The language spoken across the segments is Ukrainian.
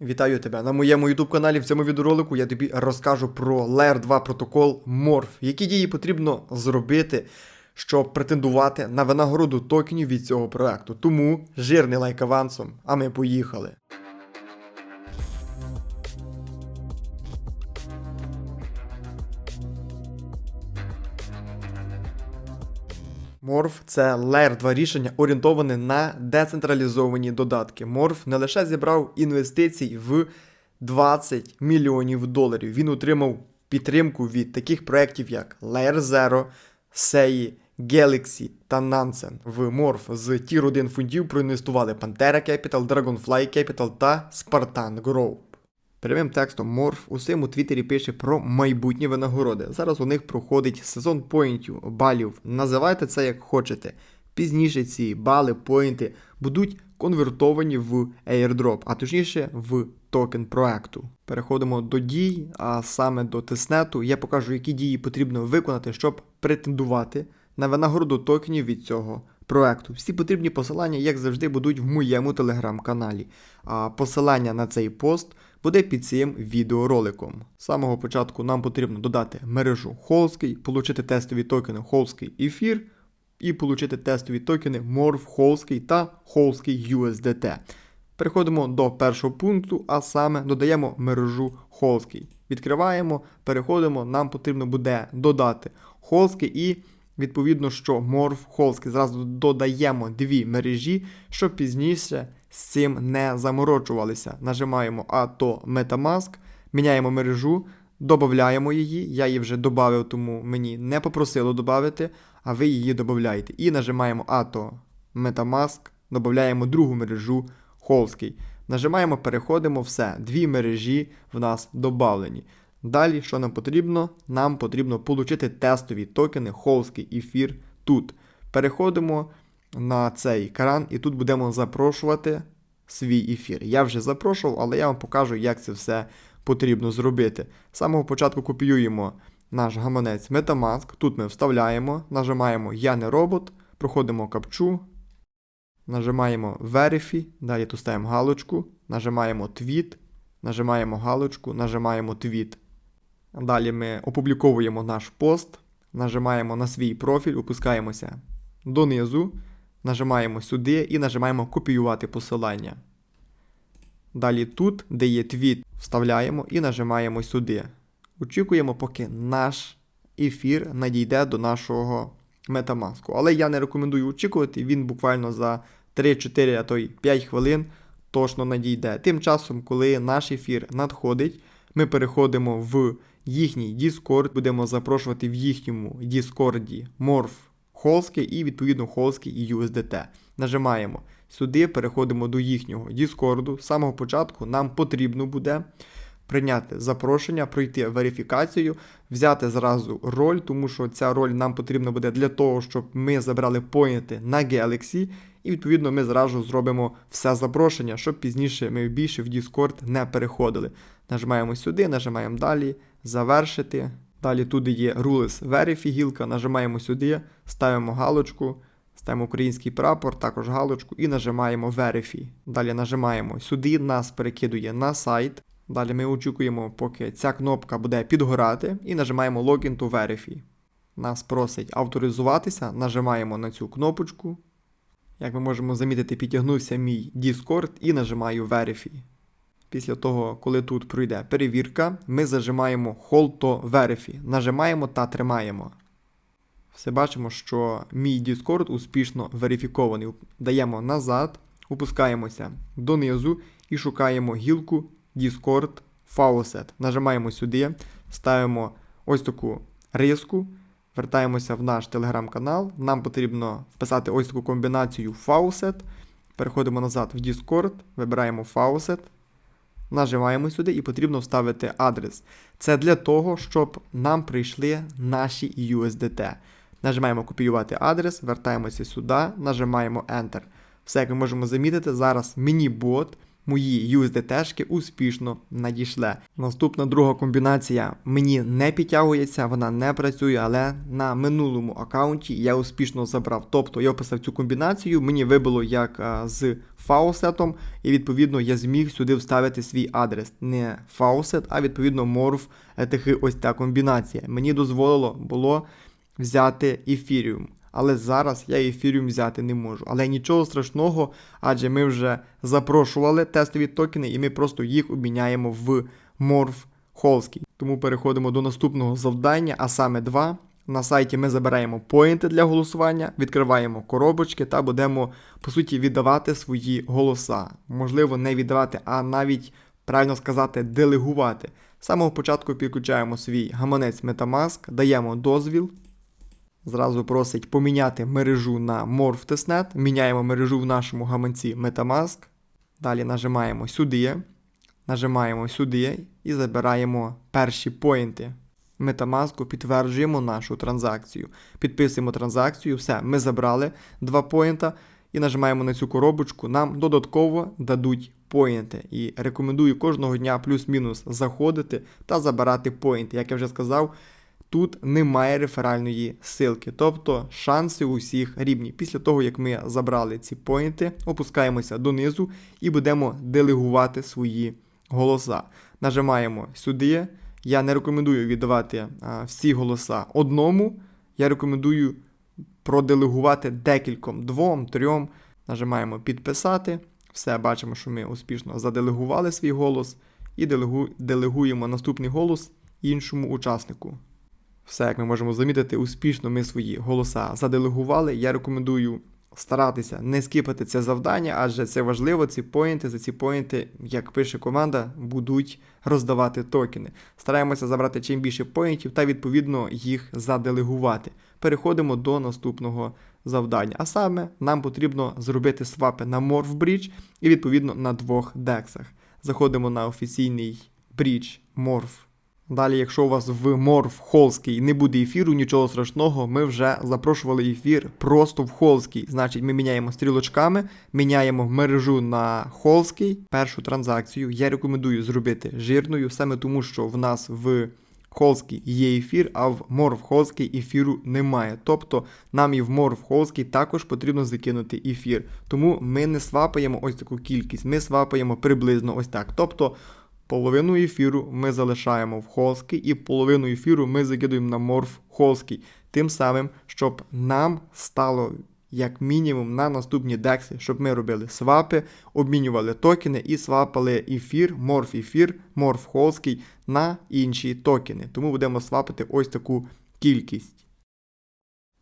Вітаю тебе на моєму youtube каналі. В цьому відеоролику я тобі розкажу про Layer 2 протокол Morph. Які дії потрібно зробити, щоб претендувати на винагороду токенів від цього проекту. Тому жирний лайк авансом, а ми поїхали. Morph – це Layer 2 рішення, орієнтоване на децентралізовані додатки. Morph не лише зібрав інвестицій в 20 мільйонів доларів. Він отримав підтримку від таких проєктів, як Layer Zero, SEI, Galaxy та Nansen. В Morph з Tier 1 фондів проінвестували Pantera Capital, Dragonfly Capital та Spartan Group. Прямим текстом Морф у своєму твіттері пише про майбутні винагороди. Зараз у них проходить сезон поінтів, балів. Називайте це як хочете. Пізніше ці бали, поінти будуть конвертовані в airdrop, а точніше в токен проекту. Переходимо до дій, а саме до тиснету. Я покажу, які дії потрібно виконати, щоб претендувати на винагороду токенів від цього проекту. Всі потрібні посилання, як завжди, будуть в моєму телеграм-каналі. А посилання на цей пост буде під цим відеороликом. З самого початку нам потрібно додати мережу Холський, отримати тестові токени Холський Ефір і отримати тестові токени Morph Холський та Холський USDT. Переходимо до першого пункту, а саме додаємо мережу Холський. Відкриваємо, переходимо, нам потрібно буде додати Холський і відповідно, що Morph Холський. Зразу додаємо дві мережі, щоб пізніше з цим не заморочувалися. Нажимаємо АТО Metamask, міняємо мережу, додаємо її. Я її вже додав, тому мені не попросило додати, а ви її додаєте. І нажимаємо АТО Metamask, додаємо другу мережу Холський. Нажимаємо, переходимо, все. Дві мережі в нас додавлені. Далі, що нам потрібно? Нам потрібно отримати тестові токени Холський ефір тут. Переходимо на цей кран і тут будемо запрошувати свій ефір. Я вже запрошував, але я вам покажу, як це все потрібно зробити. З самого початку копіюємо наш гаманець Metamask. Тут ми вставляємо, нажимаємо Я не робот, проходимо капчу, нажимаємо Verify, далі тут ставимо галочку, нажимаємо Tweet, нажимаємо галочку, нажимаємо Tweet. Далі ми опубліковуємо наш пост, нажимаємо на свій профіль, опускаємося донизу, нажимаємо сюди і нажимаємо копіювати посилання. Далі тут, де є твіт, вставляємо і нажимаємо сюди. Очікуємо, поки наш ефір надійде до нашого Metamask. Але я не рекомендую очікувати, він буквально за 3-4, а то й 5 хвилин точно надійде. Тим часом, коли наш ефір надходить, ми переходимо в їхній Discord, будемо запрошувати в їхньому Discord Morph Холський і відповідно Холський і USDT. Нажимаємо сюди, переходимо до їхнього Discord. З самого початку нам потрібно буде прийняти запрошення, пройти верифікацію, взяти зразу роль, тому що ця роль нам потрібна буде для того, щоб ми забрали поінти на Galaxy, і відповідно ми зразу зробимо все запрошення, щоб пізніше ми більше в Discord не переходили. Нажимаємо сюди, нажимаємо далі, завершити. Далі туди є Rules Verify гілка, нажимаємо сюди, ставимо галочку, ставимо український прапор, також галочку і нажимаємо Verify. Далі нажимаємо сюди, нас перекидує на сайт. Далі ми очікуємо, поки ця кнопка буде підгорати, і нажимаємо Login to Verify. Нас просить авторизуватися, нажимаємо на цю кнопочку. Як ми можемо замітити, підтягнувся мій Discord і нажимаю Verify. Після того, коли тут пройде перевірка, ми зажимаємо Hold to Verify, нажимаємо та тримаємо. Все бачимо, що мій Discord успішно верифікований. Даємо назад, опускаємося донизу і шукаємо гілку Discord Faucet. Нажимаємо сюди, ставимо ось таку риску, вертаємося в наш телеграм-канал. Нам потрібно вписати ось таку комбінацію Faucet. Переходимо назад в Discord, вибираємо Faucet. Нажимаємо сюди і потрібно вставити адрес. Це для того, щоб нам прийшли наші USDT. Нажимаємо копіювати адрес, вертаємося сюди, нажимаємо Enter. Все, як ми можемо замітити, зараз мені бот мої USDT-шки успішно надійшли. Наступна друга комбінація мені не підтягується, вона не працює, але на минулому аккаунті я успішно забрав. Тобто я описав цю комбінацію, мені вибило як а, з фаусетом, і відповідно я зміг сюди вставити свій адрес. Не фаусет, а відповідно морф етихи ось та комбінація. Мені дозволило було взяти ефіріум. Але зараз я ефіріум взяти не можу. Але нічого страшного, адже ми вже запрошували тестові токени, і ми просто їх обміняємо в морф холський. Тому переходимо до наступного завдання, а саме два. На сайті ми забираємо поінти для голосування, відкриваємо коробочки та будемо, по суті, віддавати свої голоса. Можливо, не віддавати, а навіть правильно сказати, делегувати. З самого початку підключаємо свій гаманець Metamask, даємо дозвіл. Зразу просить поміняти мережу на MorphTestNet. Міняємо мережу в нашому гаманці Metamask. Далі нажимаємо сюди, нажимаємо сюди і забираємо перші поінти. Metamask підтверджуємо нашу транзакцію. Підписуємо транзакцію, все, ми забрали два поінта і нажимаємо на цю коробочку. Нам додатково дадуть поінти. І рекомендую кожного дня плюс-мінус заходити та забирати поінти. Як я вже сказав, тут немає реферальної силки, тобто шанси у всіх рівні. Після того, як ми забрали ці поінти, опускаємося донизу і будемо делегувати свої голоса. Нажимаємо сюди. Я не рекомендую віддавати а, всі голоса одному. Я рекомендую проделегувати декільком, двом, трьом. Нажимаємо підписати. Все, бачимо, що ми успішно заделегували свій голос і делегу... делегуємо наступний голос іншому учаснику. Все, як ми можемо замітити, успішно ми свої голоса заделегували. Я рекомендую старатися не скіпати це завдання, адже це важливо. Ці поінти, за ці поінти, як пише команда, будуть роздавати токени. Стараємося забрати чим більше поінтів та відповідно їх заделегувати. Переходимо до наступного завдання. А саме нам потрібно зробити свапи на MorphBridge і відповідно на двох дексах. Заходимо на офіційний брідж Morph. Далі, якщо у вас в Морф Холський не буде ефіру, нічого страшного, ми вже запрошували ефір просто в Холський. Значить, ми міняємо стрілочками, міняємо мережу на Холський. Першу транзакцію я рекомендую зробити жирною, саме тому, що в нас в Холський є ефір, а в Морф Холський ефіру немає. Тобто нам і в Морф Холський також потрібно закинути ефір. Тому ми не свапаємо ось таку кількість, ми свапаємо приблизно ось так. Тобто. Половину ефіру ми залишаємо в холський, і половину ефіру ми закидуємо на морф холський. Тим самим, щоб нам стало як мінімум на наступні декси, щоб ми робили свапи, обмінювали токени і свапали ефір, морф ефір, морф холський на інші токени. Тому будемо свапити ось таку кількість.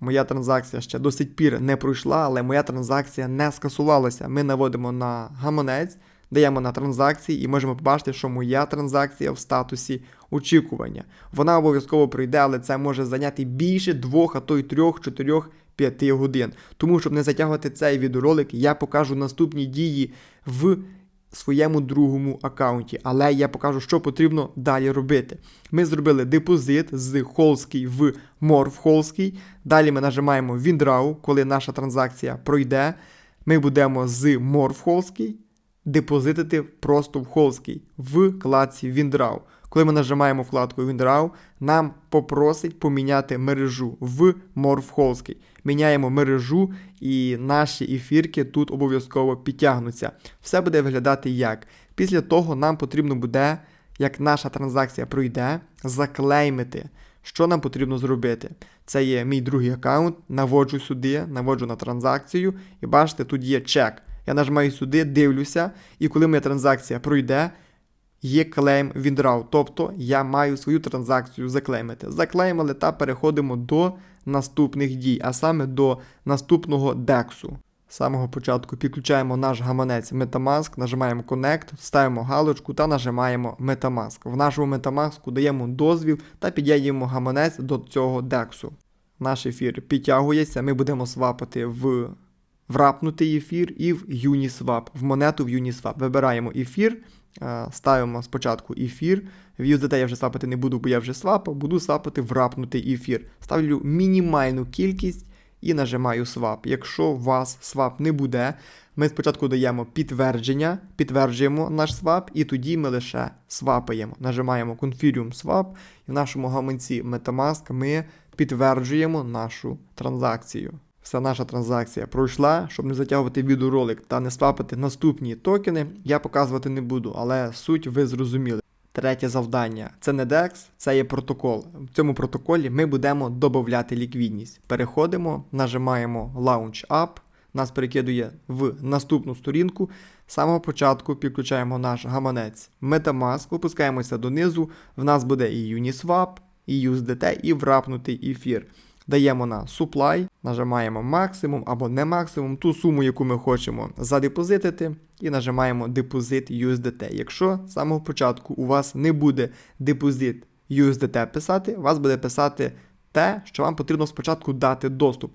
Моя транзакція ще до сих пір не пройшла, але моя транзакція не скасувалася. Ми наводимо на гаманець даємо на транзакції і можемо побачити, що моя транзакція в статусі очікування. Вона обов'язково пройде, але це може зайняти більше двох, а то й трьох, чотирьох. 5 годин. Тому, щоб не затягувати цей відеоролик, я покажу наступні дії в своєму другому аккаунті. Але я покажу, що потрібно далі робити. Ми зробили депозит з Холський в Морф Холський. Далі ми нажимаємо WinDraw, коли наша транзакція пройде. Ми будемо з Морф Холський депозитити просто в Холський в вкладці WinDraw. Коли ми нажимаємо вкладку WinDraw, нам попросить поміняти мережу в Morph Холський. Міняємо мережу, і наші ефірки тут обов'язково підтягнуться. Все буде виглядати як. Після того нам потрібно буде, як наша транзакція пройде, заклеймити. Що нам потрібно зробити? Це є мій другий аккаунт, наводжу сюди, наводжу на транзакцію, і бачите, тут є чек. Я нажимаю сюди, дивлюся, і коли моя транзакція пройде, є клейм WinDraw. Тобто я маю свою транзакцію заклеймити. Заклеймили та переходимо до наступних дій, а саме до наступного дексу. З самого початку підключаємо наш гаманець Metamask, нажимаємо Connect, ставимо галочку та нажимаємо Metamask. В нашому Metamask даємо дозвіл та під'єднуємо гаманець до цього дексу. Наш ефір підтягується, ми будемо свапати в врапнутий ефір і в Uniswap, в монету в Uniswap. Вибираємо ефір, ставимо спочатку ефір. В USDT я вже свапати не буду, бо я вже свапав, буду свапати врапнутий ефір. Ставлю мінімальну кількість і нажимаю Swap. Якщо у вас Swap не буде, ми спочатку даємо підтвердження, підтверджуємо наш Swap, і тоді ми лише свапаємо. Нажимаємо Confirm Swap, і в нашому гаманці Metamask ми підтверджуємо нашу транзакцію. Вся наша транзакція пройшла, щоб не затягувати відеоролик та не свапати наступні токени, я показувати не буду, але суть ви зрозуміли. Третє завдання це не DEX, це є протокол. В цьому протоколі ми будемо додати ліквідність. Переходимо, нажимаємо Launch Up, нас перекидує в наступну сторінку. З самого початку підключаємо наш гаманець Metamask, опускаємося донизу. В нас буде і Uniswap, і USDT, і врапнутий ефір. Даємо на supply, нажимаємо максимум або не максимум, ту суму, яку ми хочемо задепозитити, і нажимаємо депозит USDT. Якщо з самого початку у вас не буде депозит USDT писати, у вас буде писати те, що вам потрібно спочатку дати доступ.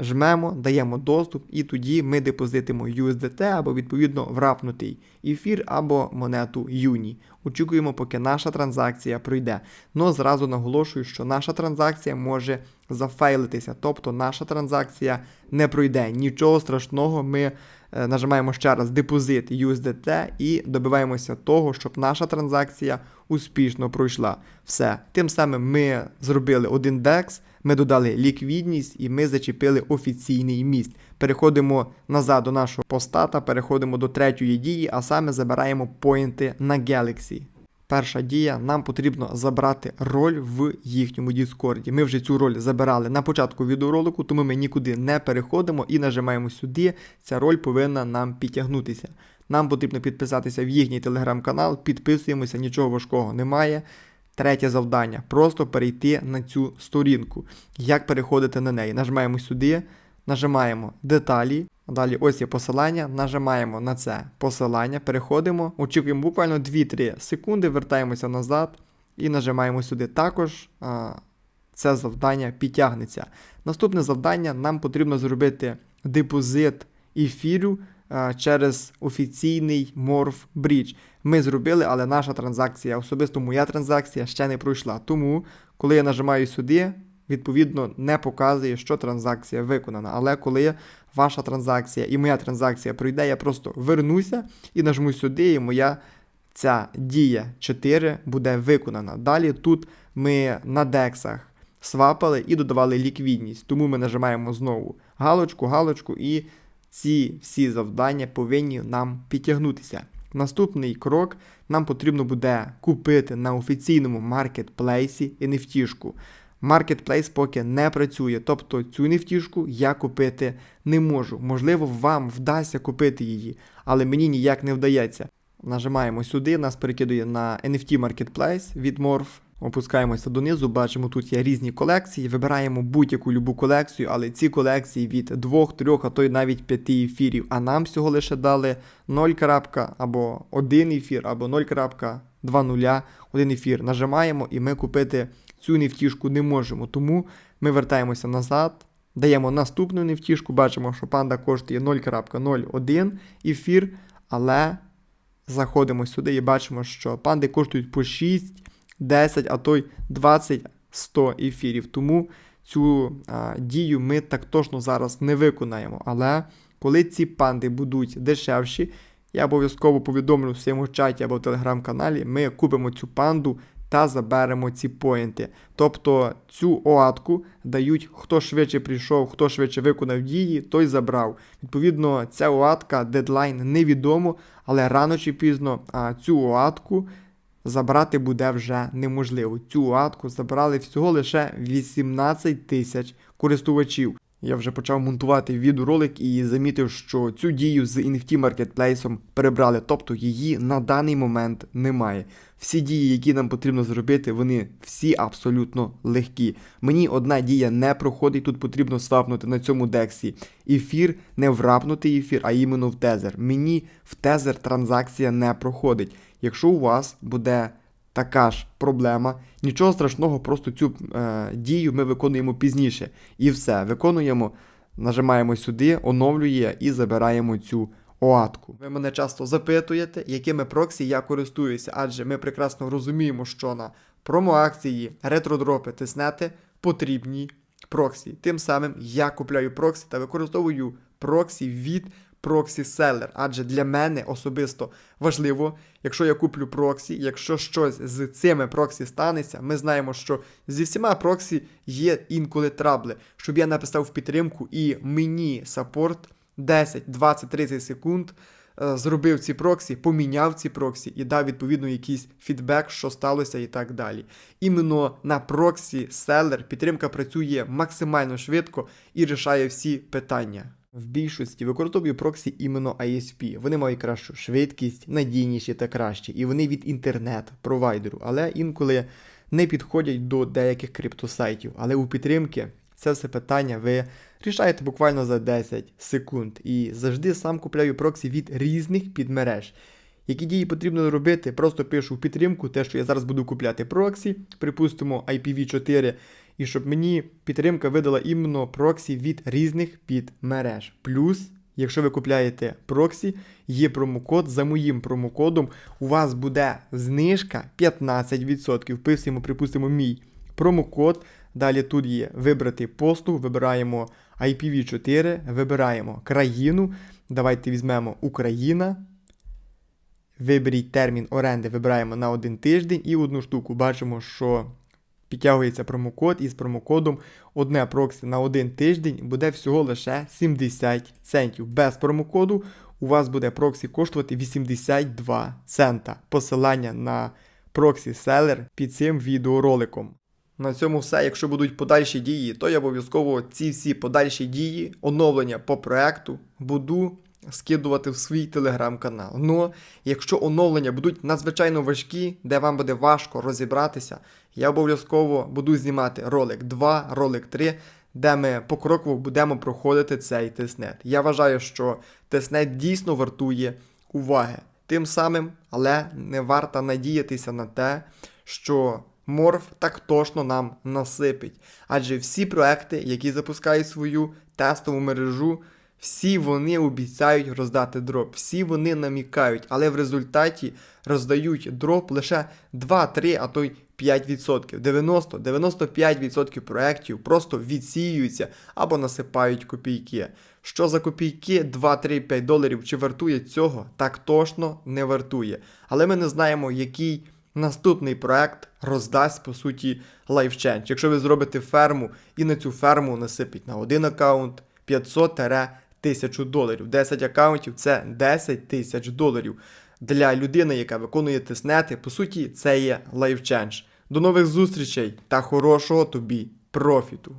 Жмемо, даємо доступ, і тоді ми депозитимо USDT або відповідно врапнутий ефір або монету Юні. Очікуємо, поки наша транзакція пройде. Но зразу наголошую, що наша транзакція може зафейлитися, тобто наша транзакція не пройде. Нічого страшного, ми е, нажимаємо ще раз депозит USDT і добиваємося того, щоб наша транзакція успішно пройшла. Все. Тим самим ми зробили один DEX, ми додали ліквідність і ми зачепили офіційний міст. Переходимо назад до нашого поста та переходимо до третьої дії, а саме забираємо поінти на Galaxy. Перша дія, нам потрібно забрати роль в їхньому Діскорді. Ми вже цю роль забирали на початку відеоролику, тому ми нікуди не переходимо і нажимаємо сюди. Ця роль повинна нам підтягнутися. Нам потрібно підписатися в їхній телеграм-канал, підписуємося, нічого важкого немає. Третє завдання просто перейти на цю сторінку. Як переходити на неї? Нажимаємо сюди, нажимаємо деталі. Далі ось є посилання, нажимаємо на це посилання, переходимо, очікуємо буквально 2-3 секунди, вертаємося назад і нажимаємо сюди. Також а, це завдання підтягнеться. Наступне завдання нам потрібно зробити депозит ефіру а, через офіційний Morph Bridge. Ми зробили, але наша транзакція, особисто моя транзакція, ще не пройшла. Тому, коли я нажимаю сюди, відповідно не показує, що транзакція виконана. Але коли ваша транзакція і моя транзакція пройде, я просто вернуся і нажму сюди, і моя ця дія 4 буде виконана. Далі тут ми на дексах свапали і додавали ліквідність. Тому ми нажимаємо знову галочку, галочку, і ці всі завдання повинні нам підтягнутися. Наступний крок нам потрібно буде купити на офіційному маркетплейсі NFT-шку. Маркетплейс поки не працює, тобто цю NFT-шку я купити не можу. Можливо, вам вдасться купити її, але мені ніяк не вдається. Нажимаємо сюди, нас перекидує на NFT Marketplace від Morph. Опускаємося донизу, бачимо, тут є різні колекції. Вибираємо будь-яку любу колекцію, але ці колекції від 2, 3, а то й навіть 5 ефірів. А нам всього лише дали 0, або 1 ефір, або 0.20, 1 ефір. Нажимаємо і ми купити цю нефтішку не можемо. Тому ми вертаємося назад, даємо наступну нефтішку, бачимо, що панда коштує 0.01 ефір, але заходимо сюди і бачимо, що панди коштують по 6, 10, а то й 20, 100 ефірів. Тому цю а, дію ми так точно зараз не виконаємо. Але коли ці панди будуть дешевші, я обов'язково повідомлю в своєму чаті або в телеграм-каналі, ми купимо цю панду та заберемо ці поінти. Тобто цю оатку дають, хто швидше прийшов, хто швидше виконав дії, той забрав. Відповідно, ця оатка, дедлайн невідомо, але рано чи пізно а, цю оатку забрати буде вже неможливо. Цю оатку забрали всього лише 18 тисяч користувачів. Я вже почав монтувати відеоролик і замітив, що цю дію з NFT маркетплейсом перебрали, тобто її на даний момент немає. Всі дії, які нам потрібно зробити, вони всі абсолютно легкі. Мені одна дія не проходить, тут потрібно свапнути на цьому дексі. Ефір не врапнутий ефір, а іменно в тезер. Мені в тезер транзакція не проходить. Якщо у вас буде така ж проблема. Нічого страшного, просто цю е, дію ми виконуємо пізніше. І все, виконуємо, нажимаємо сюди, оновлює і забираємо цю оатку. Ви мене часто запитуєте, якими проксі я користуюся, адже ми прекрасно розуміємо, що на промоакції, ретродропи, тиснети потрібні проксі. Тим самим я купляю проксі та використовую проксі від проксі селер. Адже для мене особисто важливо, якщо я куплю проксі, якщо щось з цими проксі станеться, ми знаємо, що зі всіма проксі є інколи трабли, щоб я написав в підтримку і мені саппорт 10, 20, 30 секунд е, зробив ці проксі, поміняв ці проксі і дав відповідно якийсь фідбек, що сталося і так далі. Іменно на проксі селер підтримка працює максимально швидко і рішає всі питання. В більшості використовую проксі іменно ISP. Вони мають кращу швидкість, надійніші та кращі, і вони від інтернет-провайдеру, але інколи не підходять до деяких криптосайтів. Але у підтримки це все питання ви рішаєте буквально за 10 секунд. І завжди сам купляю проксі від різних підмереж. Які дії потрібно робити, просто пишу в підтримку, те, що я зараз буду купляти проксі, припустимо IPv4, і щоб мені підтримка видала іменно проксі від різних підмереж. Плюс, якщо ви купляєте проксі, є промокод. За моїм промокодом у вас буде знижка 15%. Вписуємо, припустимо, мій промокод. Далі тут є вибрати посту, вибираємо IPv4, вибираємо країну. Давайте візьмемо Україна. Виберіть термін оренди, вибираємо на один тиждень і одну штуку. Бачимо, що підтягується промокод, і з промокодом одне проксі на один тиждень буде всього лише 70 центів. Без промокоду у вас буде проксі коштувати 82 цента. Посилання на проксі селер під цим відеороликом. На цьому все. Якщо будуть подальші дії, то я обов'язково ці всі подальші дії, оновлення по проекту буду скидувати в свій телеграм-канал. Ну, якщо оновлення будуть надзвичайно важкі, де вам буде важко розібратися, я обов'язково буду знімати ролик 2, ролик 3, де ми покроково будемо проходити цей тестнет. Я вважаю, що тестнет дійсно вартує уваги. Тим самим, але не варто надіятися на те, що морф так точно нам насипить. Адже всі проекти, які запускають свою тестову мережу, всі вони обіцяють роздати дроп, всі вони намікають, але в результаті роздають дроп лише 2-3, а то й 5%. 90-95% проєктів просто відсіюються або насипають копійки. Що за копійки 2-3-5 доларів чи вартує цього, так точно не вартує. Але ми не знаємо, який наступний проект роздасть по суті LifeChange. Якщо ви зробите ферму і на цю ферму насипіть на один аккаунт 500 1000 доларів. 10 аккаунтів це 10 тисяч доларів. Для людини, яка виконує тиснети, по суті, це є лайфченж. До нових зустрічей та хорошого тобі профіту!